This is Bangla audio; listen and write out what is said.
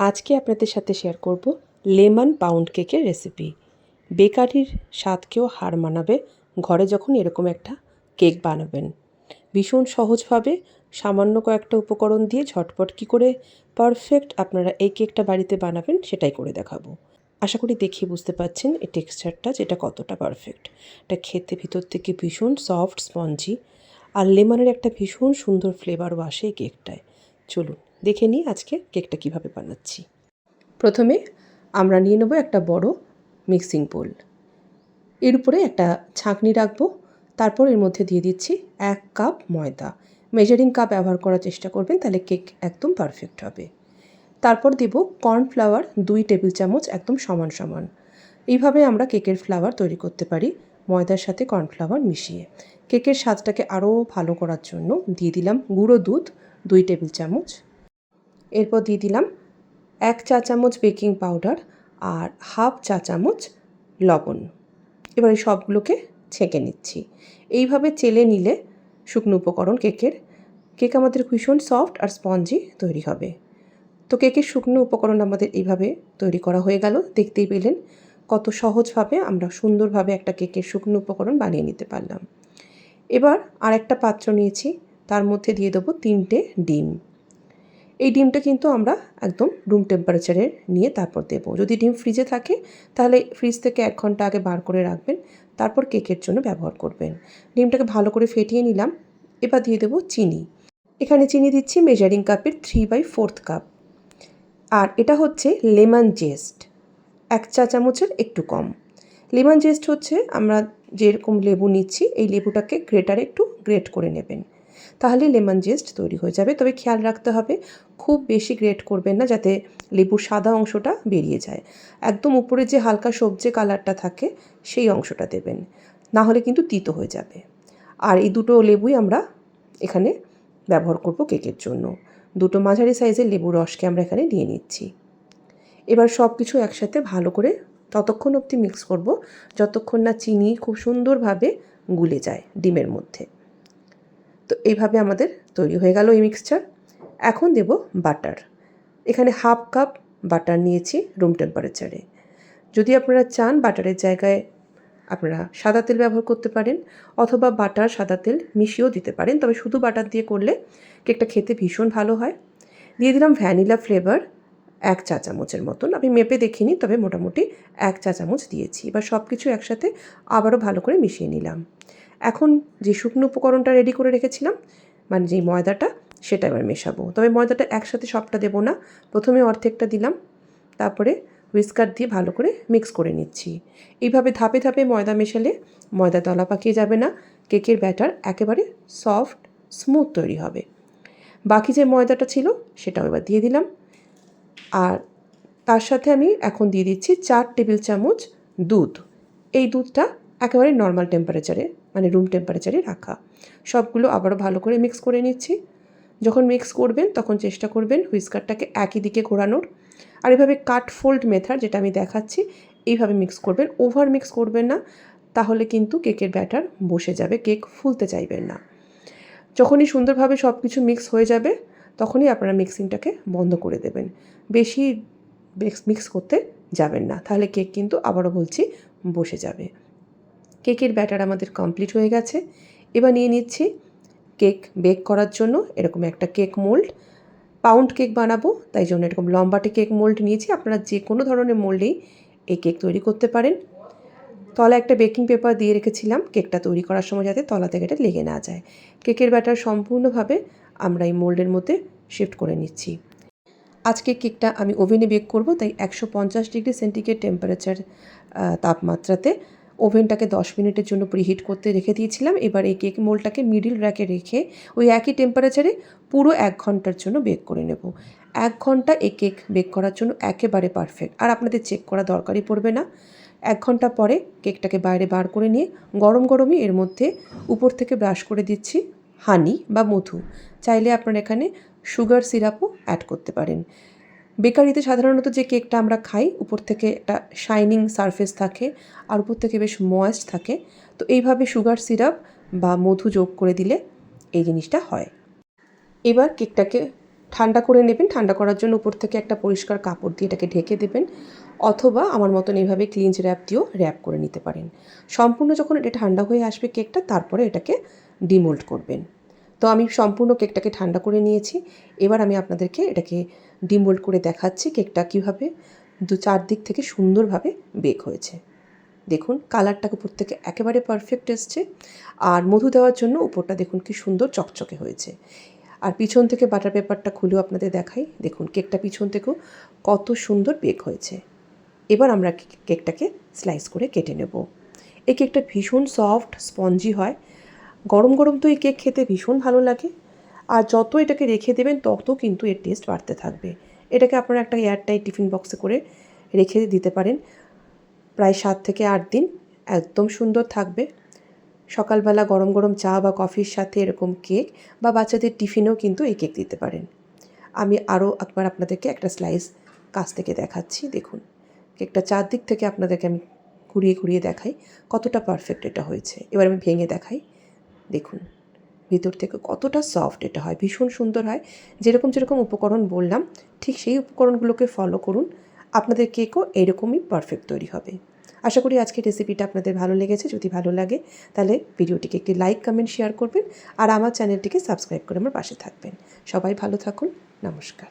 আজকে আপনাদের সাথে শেয়ার করব লেমন পাউন্ড কেকের রেসিপি বেকারির স্বাদকেও হার মানাবে ঘরে যখন এরকম একটা কেক বানাবেন। ভীষণ সহজভাবে সামান্য কয়েকটা উপকরণ দিয়ে ঝটপট কী করে পারফেক্ট আপনারা এই কেকটা বাড়িতে বানাবেন সেটাই করে দেখাবো। আশা করি দেখে বুঝতে পারছেন এই টেক্সচারটা যেটা কতটা পারফেক্ট এটা খেতে ভিতর থেকে ভীষণ সফট স্পঞ্জি আর লেমনের একটা ভীষণ সুন্দর ফ্লেভারও আসে এই কেকটায়। চলুন। দেখে নিই আজকে কেকটা কীভাবে বানাচ্ছি। প্রথমে আমরা নিয়ে নেব একটা বড় মিক্সিং বোল। এর উপরে একটা ছাঁকনি রাখব। তারপর এর মধ্যে দিয়ে দিচ্ছি এক কাপ ময়দা। মেজারিং কাপ ব্যবহার করার চেষ্টা করবেন, তাহলে কেক একদম পারফেক্ট হবে। তারপর দেব কর্নফ্লাওয়ার দুই টেবিল চামচ একদম সমান সমান। এইভাবে আমরা কেকের ফ্লাওয়ার তৈরি করতে পারি ময়দার সাথে কর্নফ্লাওয়ার মিশিয়ে। কেকের স্বাদটাকে আরও ভালো করার জন্য দিয়ে দিলাম গুঁড়ো দুধ দুই টেবিল চামচ। এরপর দিয়ে দিলাম এক চা চামচ বেকিং পাউডার আর হাফ চা চামচ লবণ। এবার এই সবগুলোকে ছেঁকে নিচ্ছি। এইভাবে চেলে নিলে শুকনো উপকরণ কেকের। কেক আমাদের ভীষণ সফট আর স্পঞ্জি তৈরি হবে। তো কেকের শুকনো উপকরণ আমাদের এইভাবে তৈরি করা হয়ে গেল। দেখতেই পেলেন কত সহজভাবে আমরা সুন্দরভাবে একটা কেকের শুকনো উপকরণ বানিয়ে নিতে পারলাম। এবার আর একটা পাত্র নিয়েছি। তার মধ্যে দিয়ে দেবো তিনটে ডিম। এই ডিমটা কিন্তু আমরা একদম রুম টেম্পারেচারে নিয়ে তারপর দেবো। যদি ডিম ফ্রিজে থাকে, তাহলে ফ্রিজ থেকে এক ঘণ্টা আগে বার করে রাখবেন, তারপর কেকের জন্য ব্যবহার করবেন। ডিমটাকে ভালো করে ফেটিয়ে নিলাম, এবার দিয়ে দেবো চিনি। এখানে চিনি দিচ্ছি মেজারিং কাপের থ্রি বাই ফোর্থ কাপ আর এটা হচ্ছে লেমন জেস্ট এক চা চামচের একটু কম। লেমন জেস্ট হচ্ছে আমরা যেরকম লেবু নিচ্ছি, এই লেবুটাকে গ্রেটারে একটু গ্রেট করে নেবেন। তাহলে লেমন জেস্ট তৈরি হয়ে যাবে। তবে খেয়াল রাখতে হবে, খুব বেশি গ্রেট করবেন না যাতে লেবুর সাদা অংশটা বেরিয়ে যায়। একদম উপরে যে হালকা সবজি কালারটা থাকে, সেই অংশটা দেবেন। না হলে কিন্তু তিতো হয়ে যাবে। আর এই দুটো লেবুই আমরা এখানে ব্যবহার করব কেকের জন্য। দুটো মাঝারি সাইজের লেবু রসকে আমরা এখানে নিয়ে নিচ্ছি। এবার সব কিছু একসাথে ভালো করে ততক্ষণ অবধি মিক্স করব, যতক্ষণ না চিনি খুব সুন্দরভাবে গুলে যায় ডিমের মধ্যে। তো এইভাবে আমাদের তৈরি হয়ে গেল এই মিক্সচার এখন দেব বাটার এখানে হাফ কাপ বাটার নিয়েছি রুম টেম্পারেচারে যদি আপনারা চান বাটারের জায়গায় আপনারা সাদা তেল ব্যবহার করতে পারেন অথবা বাটার সাদা তেল মিশিয়েও দিতে পারেন, তবে শুধু বাটার দিয়ে করলে কেকটা খেতে ভীষণ ভালো হয়। দিয়ে দিলাম ভ্যানিলা ফ্লেভার এক চা চামচের মতন। আমি মেপে দেখিনি, তবে মোটামুটি এক চা চামচ দিয়েছি। এবার সব কিছু একসাথে আবারও ভালো করে মিশিয়ে নিলাম। এখন যে শুকনো উপকরণটা রেডি করে রেখেছিলাম মানে যেই ময়দাটা, সেটা এবার মেশাবো। তবে ময়দাটা একসাথে সবটা দেবো না। প্রথমে অর্ধেকটা দিলাম, তারপরে হুইস্কার দিয়ে ভালো করে মিক্স করে নিচ্ছি। এইভাবে ধাপে ধাপে ময়দা মেশালে ময়দা দলা পাকিয়ে যাবে না, কেকের ব্যাটার একেবারে সফট স্মুথ তৈরি হবে। বাকি যে ময়দাটা ছিল, সেটাও এবার দিয়ে দিলাম। আর তার সাথে আমি এখন দিয়ে দিচ্ছি চার টেবিল চামচ দুধ। এই দুধটা একেবারে নর্মাল টেম্পারেচারে মানে রুম টেম্পারেচারে রাখা। সবগুলো আবারও ভালো করে মিক্স করে নিচ্ছি। যখন মিক্স করবেন, তখন চেষ্টা করবেন হুইস্কারটাকে একই দিকে ঘোরানোর। আর এভাবে কাট ফোল্ড মেথড যেটা আমি দেখাচ্ছি, এইভাবে মিক্স করবেন। ওভার মিক্স করবেন না, তাহলে কিন্তু কেকের ব্যাটার বসে যাবে কেক ফুলতে চাইবেন না। যখনই সুন্দরভাবে সব কিছু মিক্স হয়ে যাবে, তখনই আপনারা মিক্সিংটাকে বন্ধ করে দেবেন। বেশি মিক্স করতে যাবেন না, তাহলে কেক কিন্তু আবারও বলছি বসে যাবে। কেকের ব্যাটার আমাদের কমপ্লিট হয়ে গেছে। এবার নিয়ে নিচ্ছি কেক বেক করার জন্য, এরকম একটা কেক মোল্ড। পাউন্ড কেক বানাবো, তাই জন্য এরকম লম্বাটে কেক মোল্ড নিয়েছি। আপনারা যে কোনো ধরনের মোল্ডেই এই কেক তৈরি করতে পারেন। তলা একটা বেকিং পেপার দিয়ে রেখেছিলাম, কেকটা তৈরি করার সময় যাতে তলা থেকে এটা লেগে না যায়। কেকের ব্যাটার সম্পূর্ণভাবে আমরা এই মোল্ডের মধ্যে শিফট করে নিচ্ছি। আজকে কেকটা আমি ওভেনে বেক করব, তাই একশো পঞ্চাশ ডিগ্রি সেন্টিগ্রেড টেম্পারেচার তাপমাত্রাতে ওভেনটাকে দশ মিনিটের জন্য প্রিহিট করতে রেখে দিয়েছিলাম। এবার এই কেক মোলটাকে মিডিল র্যাকে রেখে ওই একই টেম্পারেচারে পুরো এক ঘণ্টার জন্য বেক করে নেব। এক ঘণ্টা এই কেক বেক করার জন্য একেবারে পারফেক্ট। আর আপনাদের চেক করা দরকারই পড়বে না। এক ঘণ্টা পরে কেকটাকে বাইরে বার করে নিয়ে গরম গরমই এর মধ্যে উপর থেকে ব্রাশ করে দিচ্ছি হানি বা মধু। চাইলে আপনারা এখানে সুগার সিরাপও অ্যাড করতে পারেন। বেকারিতে সাধারণত যে কেকটা আমরা খাই, উপর থেকে একটা শাইনিং সারফেস থাকে আর উপর থেকে বেশ ময়েস্ট থাকে। তো এইভাবে সুগার সিরাপ বা মধু যোগ করে দিলে এই জিনিসটা হয়। এবার কেকটাকে ঠান্ডা করে নেবেন। ঠান্ডা করার জন্য উপর থেকে একটা পরিষ্কার কাপড় দিয়ে এটাকে ঢেকে দেবেন অথবা আমার মতন এইভাবে ক্লিনজ র্যাপ দিয়েও র্যাপ করে নিতে পারেন। সম্পূর্ণ যখন এটা ঠান্ডা হয়ে আসবে কেকটা, তারপরে এটাকে ডিমোল্ড করবেন। তো আমি সম্পূর্ণ কেকটাকে ঠান্ডা করে নিয়েছি। এবার আমি আপনাদেরকে এটাকে ডিমোল্ড করে দেখাচ্ছি কেকটা কীভাবে দু চারদিক থেকে সুন্দরভাবে বেক হয়েছে। দেখুন কালারটা উপর থেকে একেবারে পারফেক্ট এসছে। আর মধু দেওয়ার জন্য উপরটা দেখুন কি সুন্দর চকচকে হয়েছে। আর পিছন থেকে বাটার পেপারটা খুলেও আপনাদের দেখাই। দেখুন, কেকটা পিছন থেকেও কত সুন্দর বেক হয়েছে। এবার আমরা কেকটাকে স্লাইস করে কেটে নেব। এই কেকটা ভীষণ সফট, স্পঞ্জি হয়। গরম গরম তো এই কেক খেতে ভীষণ ভালো লাগে। আর যত এটাকে রেখে দেবেন, তত কিন্তু এর টেস্ট বাড়তে থাকবে। এটাকে আপনারা একটা এয়ারটাইট টিফিন বক্সে করে রেখে দিতে পারেন। প্রায় সাত থেকে আট দিন একদম সুন্দর থাকবে। সকালবেলা গরম গরম চা বা কফির সাথে এরকম কেক বা বাচ্চাদের টিফিনেও কিন্তু এই কেক দিতে পারেন। আমি আরও একবার আপনাদেরকে একটা স্লাইস কাছ থেকে দেখাচ্ছি, দেখুন। কেকটা চারদিক থেকে আপনাদেরকে আমি ঘুরিয়ে ঘুরিয়ে দেখাই কতটা পারফেক্ট এটা হয়েছে। এবার আমি ভেঙে দেখাই। দেখুন, ভিতর থেকে কতটা সফট এটা হয়, ভীষণ সুন্দর হয়। যেরকম যেরকম উপকরণ বললাম, ঠিক সেই উপকরণগুলোকে ফলো করুন। আপনাদের কেকও এরকমই পারফেক্ট তৈরি হবে। আশা করি আজকের রেসিপিটা আপনাদের ভালো লেগেছে। যদি ভালো লাগে, তাহলে ভিডিওটিকে একটি লাইক কমেন্ট শেয়ার করবেন। আর আমার চ্যানেলটিকে সাবস্ক্রাইব করে আমার পাশে থাকবেন। সবাই ভালো থাকুন। নমস্কার।